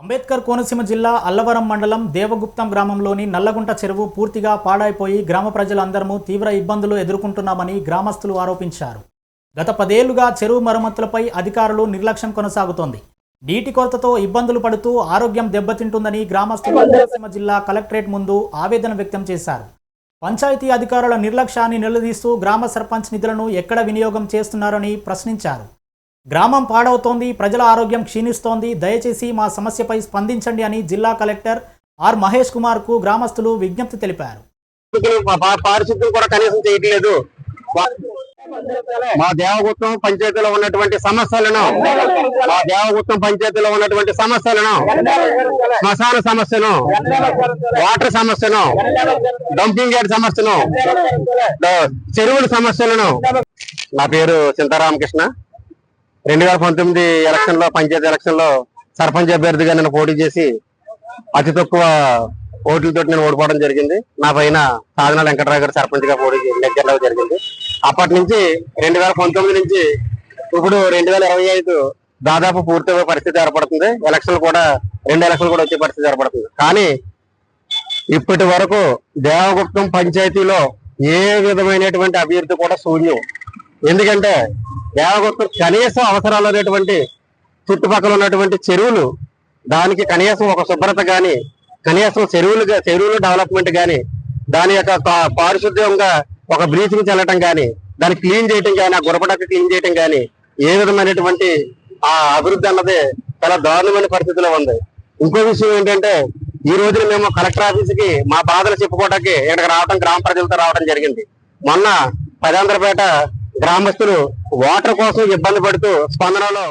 అంబేద్కర్ కోనసీమ జిల్లా అల్లవరం మండలం దేవగుప్తం గ్రామంలోని నల్లగుంట చెరువు పూర్తిగా పాడైపోయి గ్రామ ప్రజలందరము తీవ్ర ఇబ్బందులు ఎదుర్కొంటున్నామని గ్రామస్తులు ఆరోపించారు. గత పదేళ్ళుగా చెరువు మరమ్మతులపై అధికారులు నిర్లక్ష్యం కొనసాగుతోంది. నీటి కొరతతో ఇబ్బందులు పడుతూ ఆరోగ్యం దెబ్బతింటుందని గ్రామస్తులు కోనసీమ జిల్లా కలెక్టరేట్ ముందు ఆవేదన వ్యక్తం చేశారు. పంచాయతీ అధికారుల నిర్లక్ష్యాన్ని నిలదీస్తూ గ్రామ సర్పంచ్ నిధులను ఎక్కడ వినియోగం చేస్తున్నారని ప్రశ్నించారు. గ్రామం పాడవుతోంది ప్రజల ఆరోగ్యం క్షీణిస్తోంది. దయచేసి మా సమస్యపై స్పందించండి అని జిల్లా కలెక్టర్ ఆర్ మహేష్ కుమార్కు గ్రామస్తులు విజ్ఞప్తి తెలిపారు. పారిశుద్ధ్యం- కూడా కనీసం చేయట్లేదు. మా దేవగుత్తం పంచాయతీలో ఉన్నటువంటి సమస్యలను మా దేవగుత్తం పంచాయతీలో ఉన్నటువంటి సమస్యలను శ్మశాన సమస్యను వాటర్ సమస్యను డంపింగ్ యార్డ్ సమస్యను చెరువుల సమస్యలను. నా పేరు చింతారామకృష్ణ. రెండు వేల పంతొమ్మిది ఎలక్షన్లో పంచాయతీ ఎలక్షన్లో సర్పంచ్ అభ్యర్థిగా నేను పోటీ చేసి అతి తక్కువ ఓట్లతో నేను ఓడిపోవడం జరిగింది. నా పైన సాధన వెంకటరావు గారు సర్పంచ్గా పోటీ దగ్గరలో జరిగింది. అప్పటి నుంచి రెండు వేల పంతొమ్మిది నుంచి ఇప్పుడు రెండు వేల ఇరవై ఐదు దాదాపు పూర్తి పరిస్థితి ఏర్పడుతుంది. ఎలక్షన్లు కూడా రెండు ఎలక్షన్లు కూడా వచ్చే పరిస్థితి ఏర్పడుతుంది. కానీ ఇప్పటి వరకు దేవగుప్తం పంచాయతీలో ఏ విధమైనటువంటి అభివృద్ధి కూడా శూన్యం. ఎందుకంటే దేవగుప్తం కనీసం అవసరాలు అనేటువంటి చుట్టుపక్కల ఉన్నటువంటి చెరువులు దానికి కనీసం ఒక శుభ్రత కానీ కనీసం చెరువులు చెరువులు డెవలప్మెంట్ కానీ దాని యొక్క పారిశుద్ధ్యంగా ఒక బ్లీచింగ్ చల్లటం కానీ దాన్ని క్లీన్ చేయటం కానీ ఆ గురపడక క్లీన్ చేయటం కానీ ఏ విధమైనటువంటి ఆ అభివృద్ధి అన్నది చాలా దారుణమైన పరిస్థితిలో ఉంది. ఇంకో విషయం ఏంటంటే ఈ రోజున మేము కలెక్టర్ ఆఫీస్కి మా బాధలు చెప్పుకోవడానికి ఇక్కడికి రావడం గ్రామ ప్రజలతో రావడం జరిగింది. మొన్న పదాంధ్రపేట గ్రామస్తులు వాటర్ కోసం ఇబ్బంది పడుతూ స్పందనలో